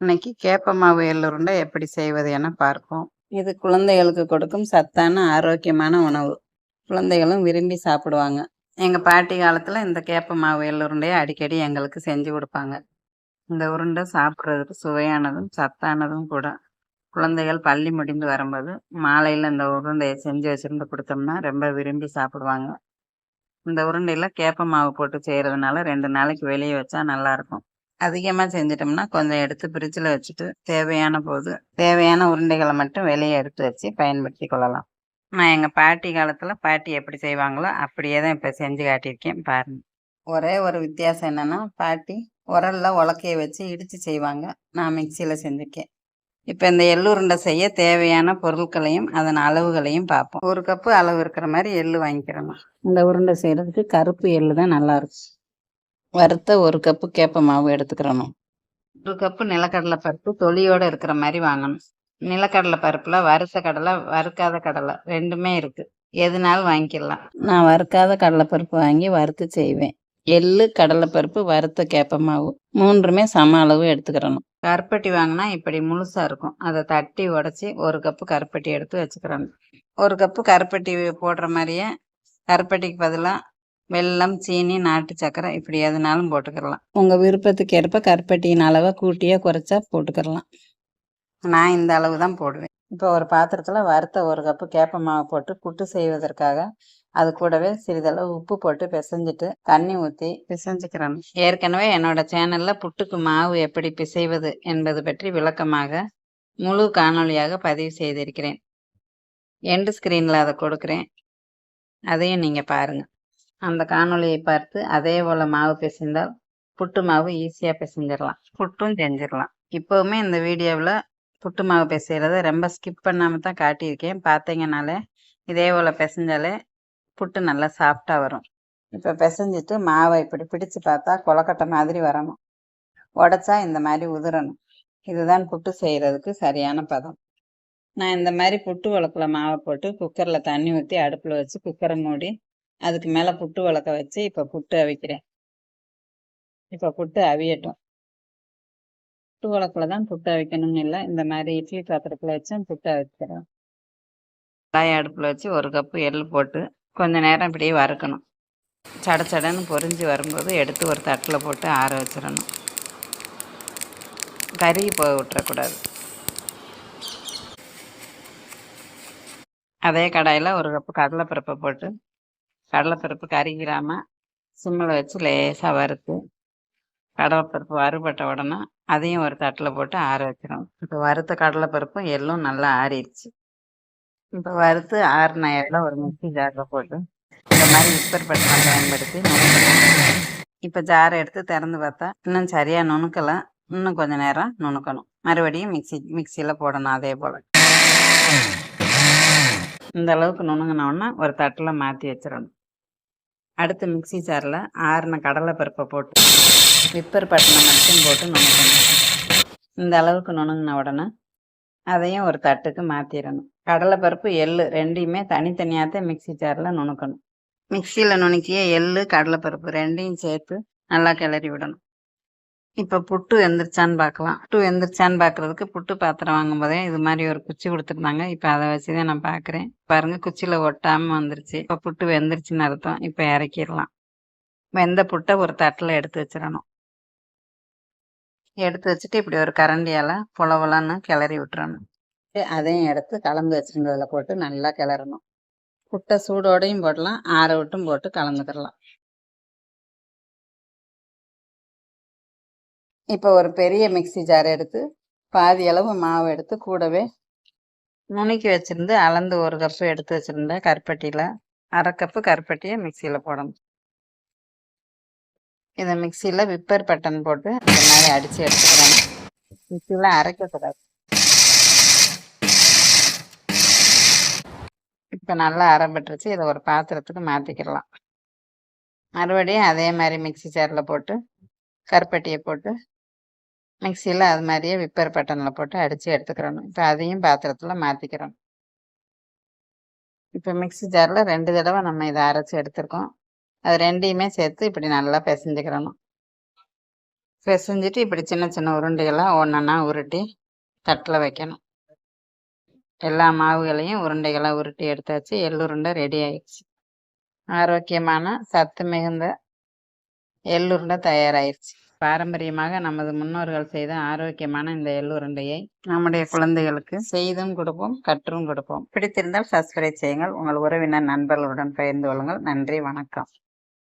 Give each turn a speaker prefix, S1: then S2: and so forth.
S1: இன்னைக்கு கேப்ப மாவு எள்ளுருண்டை எப்படி செய்வது என பார்ப்போம். இது குழந்தைகளுக்கு கொடுக்கும் சத்தான ஆரோக்கியமான உணவு. குழந்தைகளும் விரும்பி சாப்பிடுவாங்க. எங்கள் பாட்டி காலத்தில் இந்த கேப்ப மாவு எள்ளுருண்டையை அடிக்கடி எங்களுக்கு செஞ்சு கொடுப்பாங்க. இந்த உருண்டை சாப்பிட்றதுக்கு சுவையானதும் சத்தானதும் கூட. குழந்தைகள் பள்ளி முடிந்து வரும்போது மாலையில் இந்த உருண்டையை செஞ்சு வச்சுருந்து கொடுத்தோம்னா ரொம்ப விரும்பி சாப்பிடுவாங்க. இந்த உருண்டையில் கேப்ப மாவு போட்டு செய்கிறதுனால ரெண்டு நாளைக்கு வெளியே வச்சா நல்லாயிருக்கும் அதிகமாக செஞ்சிட்டோம்னா கொஞ்சம் எடுத்து ஃப்ரிட்ஜில் வச்சுட்டு தேவையான போது தேவையான உருண்டைகளை மட்டும் வெளியே எடுத்து வச்சு பயன்படுத்தி கொள்ளலாம். நான் எங்கள் பாட்டி காலத்தில் பாட்டி எப்படி செய்வாங்களோ அப்படியே தான் இப்போ செஞ்சு காட்டியிருக்கேன் பாருங்க. ஒரே ஒரு வித்தியாசம் என்னென்னா பாட்டி உரல்ல உலக்கைய வச்சு இடித்து செய்வாங்க. நான் மிக்சியில் செஞ்சுருக்கேன். இப்போ இந்த எள்ளுருண்டை செய்ய தேவையான பொருட்களையும் அதன் அளவுகளையும் பார்ப்போம். ஒரு கப்பு அளவு இருக்கிற மாதிரி எள்ளு வாங்கிக்கிறணும் இந்த உருண்டை செய்கிறதுக்கு கருப்பு எள்ளு தான் நல்லாயிருக்கும் வறுத்த ஒரு கப்பு கேப்ப மாவு எடுத்துக்கிறணும். ஒரு கப்பு நிலக்கடலை பருப்பு தொலியோடு இருக்கிற மாதிரி வாங்கணும். நிலக்கடலை பருப்பில் வறுத்த கடலை வறுக்காத கடலை ரெண்டுமே இருக்குது எதுனாலும் வாங்கிக்கலாம். நான் வறுக்காத கடலைப்பருப்பு வாங்கி வறுத்து செய்வேன். எள்ளு கடலைப்பருப்பு வறுத்த கேப்ப மாவு மூன்றுமே சம அளவு எடுத்துக்கிறணும். கருப்பட்டி வாங்கினா இப்படி முழுசாக இருக்கும். அதை தட்டி உடச்சி ஒரு கப்பு கருப்பட்டி எடுத்து வச்சுக்கிறணும். ஒரு கப்பு கருப்பட்டி போடுற மாதிரியே கருப்பட்டிக்கு பதிலாக வெல்லம் சீனி நாட்டு சக்கரை இப்படி எதுனாலும் போட்டுக்கிடலாம் உங்கள் விருப்பத்துக்கு ஏற்ப கருப்பட்டியின் அளவை கூட்டியோ குறைச்சா போட்டுக்கிடலாம் நான் இந்த அளவு தான் போடுவேன். இப்போ ஒரு பாத்திரத்தில் வறுத்த ஒரு கப்பு கேப்ப மாவு போட்டு புட்டு செய்வதற்காக அது கூடவே சிறிதளவு உப்பு போட்டு பிசைஞ்சிட்டு தண்ணி ஊற்றி பிசைஞ்சுக்கிறேன். ஏற்கனவே என்னோட சேனலில் புட்டுக்கு மாவு எப்படி பிசைவது என்பது பற்றி விளக்கமாக முழு காணொளியாக பதிவு செய்திருக்கிறேன். எண்டு ஸ்க்ரீனில் அதை கொடுக்குறேன். அதையும் நீங்கள் பாருங்கள் அந்த காணொளியை பார்த்து அதே போல் மாவு பிசைந்தால் புட்டு மாவு ஈஸியாக பிசைஞ்சிடலாம். புட்டும் செஞ்சிடலாம். இப்போவுமே இந்த வீடியோவில் புட்டு மாவு பிசைகிறத ரொம்ப ஸ்கிப் பண்ணாமல் தான் காட்டியிருக்கேன். பார்த்தீங்கனாலே இதே போல் பிசைஞ்சாலே புட்டு நல்லா சாஃப்டாக வரும். இப்போ பிசைஞ்சிட்டு மாவை இப்படி பிடிச்சு பார்த்தா கொலக்கட்டை மாதிரி வரணும். உடச்சா இந்த மாதிரி உதிரணும். இதுதான் புட்டு செய்கிறதுக்கு சரியான பதம். நான் இந்த மாதிரி புட்டு உலக்கில் மாவை போட்டு குக்கரில் தண்ணி ஊற்றி அடுப்பில் வச்சு குக்கரை மூடி அதுக்கு மேலே புட்டு வளர்க்க வச்சு இப்போ புட்டு அவிக்கிறேன். இப்போ புட்டு அவியட்டும். புட்டு உலக்கில் தான் புட்டு அவிக்கணும்னு இல்லை. இந்த மாதிரி இட்லி பாத்திரத்தில் வச்சும் புட்டு அவிக்கிறேன் காய அடுப்பில் வச்சு ஒரு கப்பு எள் போட்டு கொஞ்சம் நேரம் இப்படியே வறுக்கணும். சட சடன்னு பொறிஞ்சு வரும்போது எடுத்து ஒரு தட்டில் போட்டு ஆற வச்சிடணும். கறி போக விட்டுறக்கூடாது. அதே கடாயில் ஒரு கப்பு கடலைப்பருப்பை போட்டு கடலைப்பருப்பு கறிக்கிறாமல் சிம்மில் வச்சு லேசாக வறுத்து கடலைப்பருப்பு வறுபட்ட உடனே அதையும் ஒரு தட்டில் போட்டு ஆற வைக்கணும் இப்போ வறுத்த கடலைப்பருப்பும் எள்ளும் நல்லா ஆறிடுச்சு. இப்போ வறுத்து ஆறின எல்லாம் ஒரு மிக்சி ஜாரில் போட்டு இந்த மாதிரி விப்பர் பட்டனை பயன்படுத்தி இப்போ ஜாரை எடுத்து திறந்து பார்த்தா இன்னும் சரியாக நுணுக்கலாம் இன்னும் கொஞ்சம் நேரம் நுணுக்கணும். மறுபடியும் மிக்சி மிக்சியில் போடணும் அதே போல். இந்த அளவுக்கு நுணுங்கினோன்னா ஒரு தட்டில் மாற்றி வச்சிடணும். அடுத்து மிக்சி ஜாரில் ஆறின கடலைப்பருப்பை போட்டு விப்பர் பட்டனை மட்டும் போட்டு நுணுக்கணும். இந்த அளவுக்கு நுணுங்கின உடனே அதையும் ஒரு தட்டுக்கு மாற்றிடணும் கடலைப்பருப்பு எள்ளு ரெண்டையுமே தனித்தனியாக தான் மிக்சி ஜாரில் நுணுக்கணும். மிக்சியில் நுணுக்கிய எள்ளு கடலைப்பருப்பு ரெண்டையும் சேர்த்து நல்லா கிளறி விடணும். இப்போ புட்டு வெந்துருச்சான்னு பார்க்கலாம் புட்டு வெந்துருச்சான்னு பார்க்குறதுக்கு புட்டு பாத்திரம் வாங்கும் போதே இது மாதிரி ஒரு குச்சி கொடுத்துருந்தாங்க. இப்போ அதை வச்சு தான் நான் பார்க்குறேன் பாருங்கள் குச்சியில் ஒட்டாமல் வந்துருச்சு. இப்போ புட்டு வெந்துருச்சுன்னு அர்த்தம். இப்போ இறக்கிடலாம். வெந்த புட்டை ஒரு தட்டில் எடுத்து வச்சிடணும். எடுத்து வச்சுட்டு இப்படி ஒரு கரண்டியால் புலவலான்னு கிளறி விட்டுறணும். அதையும் எடுத்து கலந்து வச்சுருந்ததில் போட்டு நல்லா கிளறணும். புட்டை சூடோடையும் போடலாம். ஆற விட்டும் போட்டு கலந்துக்கிடலாம். இப்போ ஒரு பெரிய மிக்சி ஜார் எடுத்து பாதி அளவு மாவு எடுத்து கூடவே நுணுக்கி வச்சுருந்து அளந்து ஒரு கப்பு எடுத்து வச்சுருந்தேன் கருப்பட்டியில் அரை கப்பு கருப்பட்டியை மிக்சியில் போடணும். இதை மிக்சியில் விப்பர் பட்டன் போட்டு இந்த மாதிரி அடித்து எடுத்துக்கிறேன். மிக்சியில் அரைக்கக்கூடாது. இப்போ நல்லா அரைப்பட்டுருச்சு. இதை ஒரு பாத்திரத்துக்கு மாற்றிக்கிடலாம் மறுபடியும் அதே மாதிரி மிக்சி ஜாரில் போட்டு கருப்பட்டியை போட்டு மிக்சியில் அது மாதிரியே விப்பர் பட்டனில் போட்டு அடித்து எடுத்துக்கிறணும். இப்போ அதையும் பாத்திரத்தில் மாற்றிக்கிறோம் இப்போ மிக்சி ஜாரில் ரெண்டு தடவை நம்ம இதை அரைச்சி எடுத்துருக்கோம். அது ரெண்டையுமே சேர்த்து இப்படி நல்லா பிசைஞ்சுக்கிறணும். பிசைஞ்சிட்டு இப்படி சின்ன சின்ன உருண்டைகளாக ஒன்றா உருட்டி தட்டில் வைக்கணும். எல்லா மாவுகளையும் உருண்டைகளாக உருட்டி எடுத்தாச்சு. எள்ளுருண்டை ரெடி ஆயிடுச்சு. ஆரோக்கியமான சத்து மிகுந்த எள்ளுருண்டை தயாராகிடுச்சு பாரம்பரியமாக நமது முன்னோர்கள் செய்த ஆரோக்கியமான இந்த எள்ளுருண்டையை நம்முடைய குழந்தைகளுக்கு செய்தும் கொடுப்போம் கற்றும் கொடுப்போம். பிடித்திருந்தால் சப்ஸ்கிரைப் செய்யுங்கள். உங்கள் உறவினர் நண்பர்களுடன் பகிர்ந்து கொள்ளுங்கள். நன்றி வணக்கம்.